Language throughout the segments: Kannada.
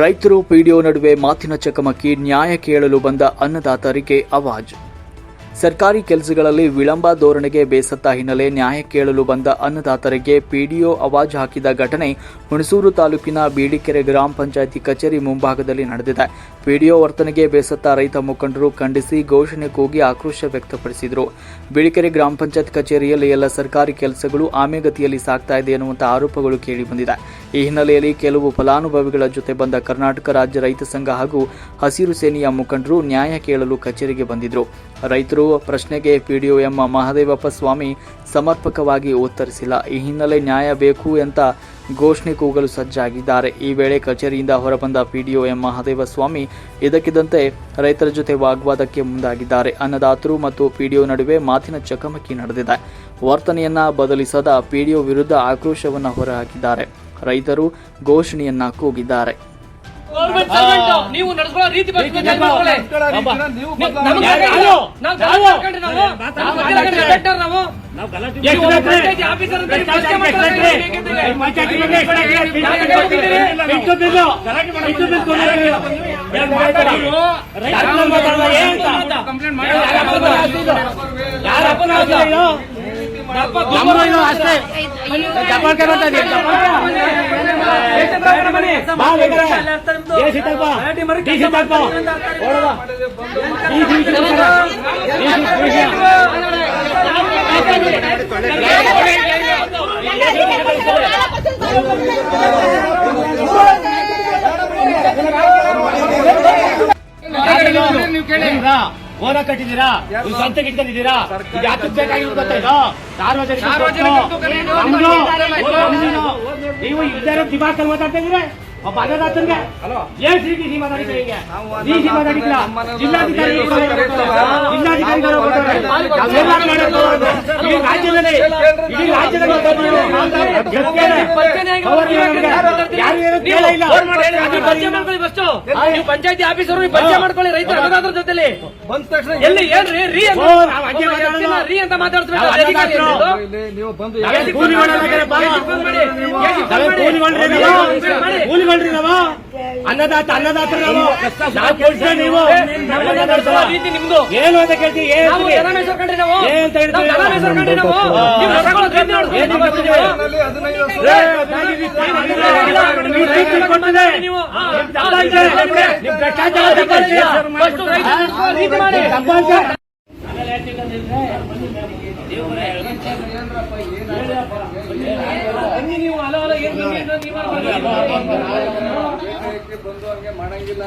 ರೈತರು ಪಿಡಿಒ ನಡುವೆ ಮಾತಿನ ಚಕಮಕಿ, ನ್ಯಾಯ ಕೇಳಲು ಬಂದ ಅನ್ನದಾತರಿಗೆ ಅವಾಜ್. ಸರ್ಕಾರಿ ಕೆಲಸಗಳಲ್ಲಿ ವಿಳಂಬ ಧೋರಣೆಗೆ ಬೇಸತ್ತ ಹಿನ್ನೆಲೆ ನ್ಯಾಯ ಕೇಳಲು ಬಂದ ಅನ್ನದಾತರಿಗೆ ಪಿಡಿಒ ಅವಾಜ್ ಹಾಕಿದ ಘಟನೆ ಹುಣಸೂರು ತಾಲೂಕಿನ ಬೀಡಿಕೆರೆ ಗ್ರಾಮ ಪಂಚಾಯಿತಿ ಕಚೇರಿ ಮುಂಭಾಗದಲ್ಲಿ ನಡೆದಿದೆ. ಪಿಡಿಒ ವರ್ತನೆಗೆ ಬೇಸತ್ತ ರೈತ ಮುಖಂಡರು ಖಂಡಿಸಿ ಘೋಷಣೆ ಕೂಗಿ ಆಕ್ರೋಶ ವ್ಯಕ್ತಪಡಿಸಿದರು. ಬೀಡಿಕೆರೆ ಗ್ರಾಮ ಪಂಚಾಯತ್ ಕಚೇರಿಯಲ್ಲಿ ಎಲ್ಲ ಸರ್ಕಾರಿ ಕೆಲಸಗಳು ಆಮೆಗತಿಯಲ್ಲಿ ಸಾಗ್ತಾ ಇದೆ ಎನ್ನುವಂಥ ಆರೋಪಗಳು ಕೇಳಿಬಂದಿದೆ ಈ ಹಿನ್ನೆಲೆಯಲ್ಲಿ ಕೆಲವು ಫಲಾನುಭವಿಗಳ ಜೊತೆ ಬಂದ ಕರ್ನಾಟಕ ರಾಜ್ಯ ರೈತ ಸಂಘ ಹಾಗೂ ಹಸಿರು ಸೇನೆಯ ಮುಖಂಡರು ನ್ಯಾಯ ಕೇಳಲು ಕಚೇರಿಗೆ ಬಂದಿದ್ದರು ರೈತರು ಪ್ರಶ್ನೆಗೆ ಪಿಡಿಒ ಎಂ ಮಹದೇವಪ್ಪ ಸ್ವಾಮಿ ಸಮರ್ಪಕವಾಗಿ ಉತ್ತರಿಸಿಲ್ಲ. ಈ ಹಿನ್ನೆಲೆ ನ್ಯಾಯ ಬೇಕು ಅಂತ ಘೋಷಣೆ ಕೂಗಲು ಸಜ್ಜಾಗಿದ್ದಾರೆ. ಈ ವೇಳೆ ಕಚೇರಿಯಿಂದ ಹೊರಬಂದ ಪಿಡಿಒ ಎಂ ಮಹದೇವ ಸ್ವಾಮಿ ಇದಕ್ಕಿದ್ದಂತೆ ರೈತರ ಜೊತೆ ವಾಗ್ವಾದಕ್ಕೆ ಮುಂದಾಗಿದ್ದಾರೆ. ಅನ್ನದಾತರು ಮತ್ತು ಪಿಡಿಒ ನಡುವೆ ಮಾತಿನ ಚಕಮಕಿ ನಡೆದಿದೆ. ವರ್ತನೆಯನ್ನ ಬದಲಿಸದ ಪಿಡಿಒ ವಿರುದ್ಧ ಆಕ್ರೋಶವನ್ನು ಹೊರಹಾಕಿದ್ದಾರೆ. ರೈತರು ಘೋಷಣೆಯನ್ನ ಕೂಗಿದ್ದಾರೆ. ನೀವು ರೀತಿ ಬಗ್ಗೆ ಚೇಂಜ್ ಅಷ್ಟೇ. ಬಾ ಬೇಕಾರೆ. ಏ ಸೀತಪ್ಪ, ಓನ ಕಟ್ಟಿದ್ದೀರಾ ನೀವು ಸಂತೆ ಇಟ್ಕೊಂಡಿದ್ದೀರಾ ಯಾಕೆ ಬೇಕಾಗಿರೋದು ಗೊತ್ತಾ ಇದು ಸಾರ್ವಜನಿಕ. ನೀವು ಇದ್ದಾರೆ ದಿಮಾಕಲ್ಲಿ ಮಾತಾಡ್ತಾ ಅನ್ನದಾತನ್ಗೆ ಏನ್ ಮಾತಾಡಿದ್ರೆ ಈಗ ಮಾತಾಡಿಲ್ಲ ಜಿಲ್ಲಾಧಿಕಾರಿ. ರಾಜ್ಯದಲ್ಲಿ ಇಡೀ ರಾಜ್ಯದಲ್ಲಿ ಪಂಚಾಯತಿ ಆಫೀಸರು ಪರಿಚಯ ಮಾಡ್ಕೊಳ್ಳಿ ರೈತರ ಅನ್ನದಾತರ ಜೊತೆಲಿ. ಬಂದ ತಕ್ಷಣ ಎಲ್ಲಿ? ಏನ್ರಿ? ರೀ ರೀ ಅಂತ ಮಾತಾಡ್ತೀವಿ ನಾವ್ ಬಂದು ಕೂಲಿ ಮಾಡಿ. ಏಸಿ ಫೋನ್ ನಾವೇನ್ ಮಾಡಿ. ಕೂಲಿಗಳ್ರಿ ಏಸಿ ನಾವು? ಅನ್ನದಾತ ಅನ್ನದಾತ ನಾವು? ನಾವು? ನಡೆಸುವ ರೀತಿ ನಿಮ್ದು. ಏನು ಅಂತ ಕೇಳ್ತೀವಿ ಏನ್ ನಾವು ಹೇಳ್ತೀವಿ? ಜನ ಮೇಯ್ಸ್ಕೊಂಡ್ರಿ ನಾವು. ಏನ್ ಅಂತ ಹೇಳ್ತೀವಿ? ನಾವು ಜನ ಮೇಯ್ಸ್ಕೊಂಡ್ರಿ ನಾವು. ನೀವು ರೀತಿ. ಏನ್ ನೀವು ಏ, ಕೊಟ್ಟಿದೆ. ನಿಮ್ ಭ್ರಷ್ಟಾಚಾರ. ಫಸ್ಟ್ ರೈತರ ನಡೆಸುವ ರೀತಿ ಮಾಡಿ. ನೀವು ಹಂಗೆ ಮಾಡಂಗಿಲ್ಲ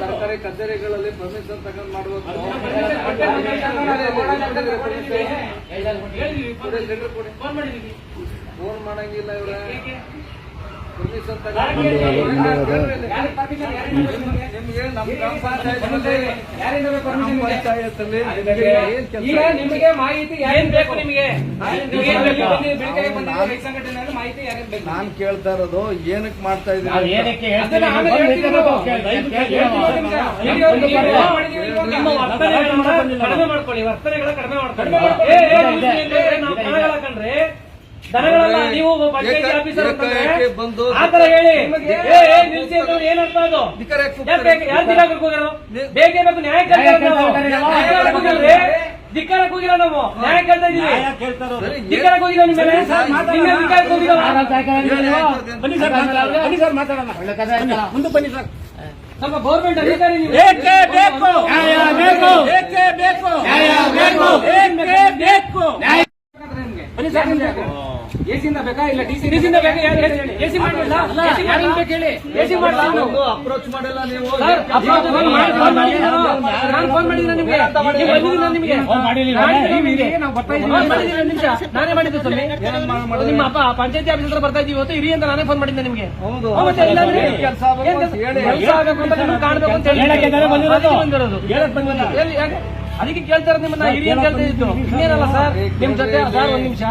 ಸರ್ಕಾರಿ ಕಚೇರಿಗಳಲ್ಲಿ ಪರ್ಮಿಷನ್ ತಗೊಂಡ್ ಮಾಡ್ಬೇಕು ಫೋನ್ ಮಾಡಂಗಿಲ್ಲ ಇವ್ರೆ ಈಗ ನಿಮಗೆ ಮಾಹಿತಿ ಏನ್ ಬೇಕು ನಿಮಗೆ? ಮಾಹಿತಿ ಬೇಕು? ನಾನ್ ಕೇಳ್ತಾ ಇರೋದು ಏನಕ್ಕೆ ಮಾಡ್ತಾ ಇದ್ದೀನಿ ಕಡಿಮೆ ಮಾಡ್ಕೊಳ್ಳಿ ವರ್ತನೆಗಳ ಕಡಿಮೆ ಮಾಡ್ಕೊಳ್ಳಿ. ದನಗಳಲ್ಲ ನೀವು ಪಂಚಾಯತಿ ಆಫೀಸರ್ ಬಂದು ಆ ತರ ಹೇಳಿ. ಏ ಏ ನಿಲ್ಸಿ ಅಂತ ಏನ್ ಅರ್ಥ ಅದು? ಯಾರ್ ಬೇಕು ದಿಕ್ಕಾಗ ಹೋಗಿರೋ ಬೇಗ ಬೇಕು ನ್ಯಾಯ ಕೇಳ್ತಾ ಇರೋದು ನಾವು? ನ್ಯಾಯ ನ್ಯಾಯ ಧಿಕ್ಕಾರ ಹೋಗಿಲ್ಲ ನಾವು. ನ್ಯಾಯ ಕೇಳ್ತಾ ಇದೀವಿ. ಕೇಳ್ತಾರೋ ಧಿಕ್ಕಾರ ಹೋಗಿಲ್ಲ ನಿಮ್ಮ ಮೇಲೆ? ನಿಮ್ಮ ಧಿಕ್ಕಾರ ಹೋಗಿಲ್ಲ ಬನ್ನಿ ಸರ್ ಬನ್ನಿ ಸರ್ ಮಾತಾಡೋಣ. ಮುಂದೆ ಬನ್ನಿ ಸರ್. ನಮ್ಮ ಗೌರ್ಮೆಂಟ್ ಅಧಿಕಾರಿ ನೀವು. ಏಕೆ ಬೇಕು? ನ್ಯಾಯ ಬೇಕು. ಏಕೆ ಬೇಕು? ನ್ಯಾಯ ಬೇಕು. ಏಕೆ ಬೇಕು? ನ್ಯಾಯ ಬನ್ನಿ ಸರ್ ಅಪ್ರೋಚ್ ಮಾಡಿಲ್ಲ. ನೀವು ನಾನು. ಫೋನ್ ಮಾಡಿದ್ದೀನಿ ನಿಮ್ಗೆ. ನಾನು ನೀವು ನಿಮ್ಗೆ. ನಾನೇ ಮಾಡಿದ್ದು. ನಿಮ್ಮ ಅಪ್ಪ ಪಂಚಾಯತಿ ಆಫೀಸ್ ಹತ್ರ ಬರ್ತಾ ಇದ್ದೀವಿ ಇವತ್ತು. ಇರಿ ಅಂತ ನಾನೇ ಫೋನ್ ಮಾಡಿದ್ದೆ ನಿಮಗೆ. ಏನ್ ಅಂತ ಹೇಳಿ. ಕೆಲ್ಸ ಆಗ್ಬೇಕು ಅಂತ ನಿಮ್ಗೆ ಕಾಣ್ಬೇಕು ಅಂತ ಹೇಳಿ. ಬಂದಿರೋದು? ಅದಕ್ಕೆ ಕೇಳ್ತಾರೆ ನಿಮ್ಮನ್ನ? ಅದಕ್ಕೆ ಕೇಳ್ತಾ ಇದ್ದು ಇನ್ನೇನಲ್ಲ ಸರ್ ನಿಮ್ ಜೊತೆ ಸರ್ ಒಂದ್ ನಿಮಿಷ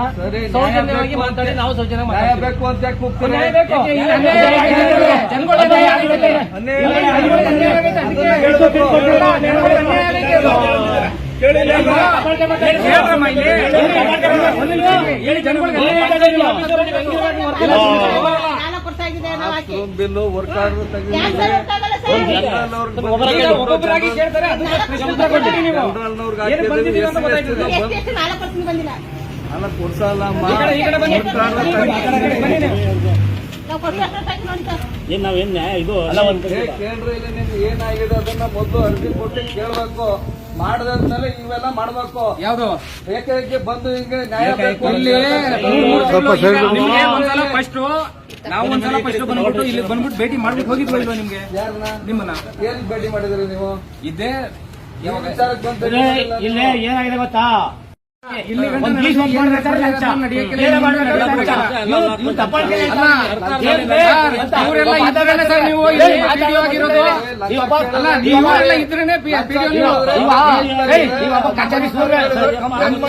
ಸೌಜನ್ಯವಾಗಿ ಮಾತಾಡಿ ನಾವು ಸೌಜನ್ಯ ಮಾತಾಡಬೇಕು ಬೇಕು ಅಂತ ಜನಗಳಿಗೆ ಬಿಲ್ಲು ವರ್ಕ್ ಆರ್ಡರ್ ಅಲ್ಲ ಅಮ್ಮ. ಈ ಕಡೆ ಈ ಕಡೆ ಬನ್ನಿ. ವರ್ಕ್ ಆರ್ಡರ್ ಈ ಕಡೆ ಬನ್ನಿ ನೀವು. ನಾವು ಕೊಟ್ಟು ಅಷ್ಟು ತಕ್ಷಣ ನೋಡಿ ಸರ್. ಏನ್ ನಾವೇನ್ ಇದು ಏ, ಕೇಳ್ರಿ ಇಲ್ಲಿ ನಿಮ್ಗೆ ಏನಾಗಿದೆ ಅದನ್ನ ಮೊದಲು ಅರ್ಜಿ ಕೊಟ್ಟು ಕೇಳ್ಬೇಕು. ಮಾಡದಾದ್ಮೇಲೆ ಇವೆಲ್ಲ ಮಾಡಬೇಕು. ಯಾವ್ದು? ಬೇಕಾಗಿ ಬಂದು ಹಿಂಗೆ ನ್ಯಾಯ ಬೇಕು ಇಲ್ಲಿ ಈಗ ನಿಮ್ಗೆ ಒಂದ್ಸಲ ಫಸ್ಟ್ ನಾವು ಒಂದ್ಸಲ ಫಸ್ಟ್ ಬಂದ್ಬಿಟ್ಟು ಇಲ್ಲಿ ಬಂದ್ಬಿಟ್ಟು ಭೇಟಿ ಮಾಡ್ಬಿಟ್ಟು ಹೋಗಿದ್ವಿ ಇಲ್ವಾ ನಿಮ್ಗೆ? ಯಾರನ್ನ? ನಿಮ್ಮನ್ನ? ಏನ್ ಭೇಟಿ ಮಾಡಿದ್ರಿ ನೀವು? ಇದೇ ಯಾವ ವಿಚಾರಕ್ಕೆ ಬಂತ ಇಲ್ಲೇ ಏನಾಗಿದೆ ಗೊತ್ತಾ?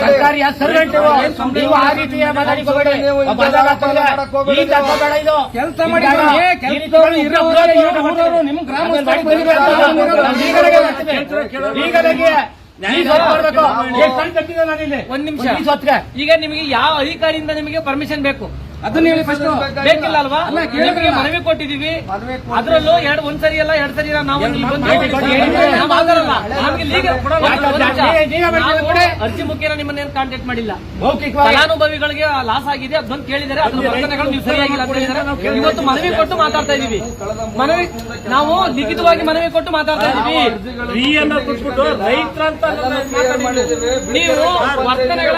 ಸರ್ಕಾರಿಯ ಸರ್ವೆಂಟ್. ನೀವು ಆ ರೀತಿಯ ಮಾತಾಡಿಕೋಬೇಡಿ. ಕೆಲಸ ಮಾಡಿದ್ರು ಇದ್ದಾಗ ಏ, ಒಂದ್ ನಿಮಿಷ. ಈಗ ನಿಮಗೆ ಯಾವ ಅಧಿಕಾರಿಯಿಂದ ನಿಮಗೆ ಪರ್ಮಿಷನ್ ಬೇಕು? ಅದನ್ನ ಹೇಳಿ ಫಸ್ಟ್ ಬೇಕಿಲ್ಲ ಅಲ್ವಾ ಕೇಳಿದ್ರೆ ನಿಮಗೆ ಮನವಿ ಕೊಟ್ಟಿದೀವಿ ಅದ್ರಲ್ಲೂ ಎರಡು ಒಂದ್ ಸರಿ ಅಲ್ಲ ಎರಡ್ ಸರಿ ನಾವು. ಅರ್ಜಿ ಮುಖೇನ ನಿಮ್ಮನ್ನೇನು ಕಾಂಟ್ಯಾಕ್ಟ್ ಮಾಡಿಲ್ಲ ಫಲಾನುಭವಿಗಳಿಗೆ ಲಾಸ್ ಆಗಿದೆ ಅದ್ ಬಂದು ಕೇಳಿದರೆ ಅದ್ರ ವರ್ತನೆಗಳು ನೀವು ಸರಿಯಾಗಿಲ್ಲ ಅಂತ ಹೇಳಿದ್ದಾರೆ ಇವತ್ತು ಮನವಿ ಕೊಟ್ಟು ಮಾತಾಡ್ತಾ ಇದೀವಿ ಮನವಿ ನಾವು ಲಿಖಿತವಾಗಿ ಮನವಿ ಕೊಟ್ಟು ಮಾತಾಡ್ತಾ ಇದೀವಿ ನೀವು ವರ್ತನೆಗಳ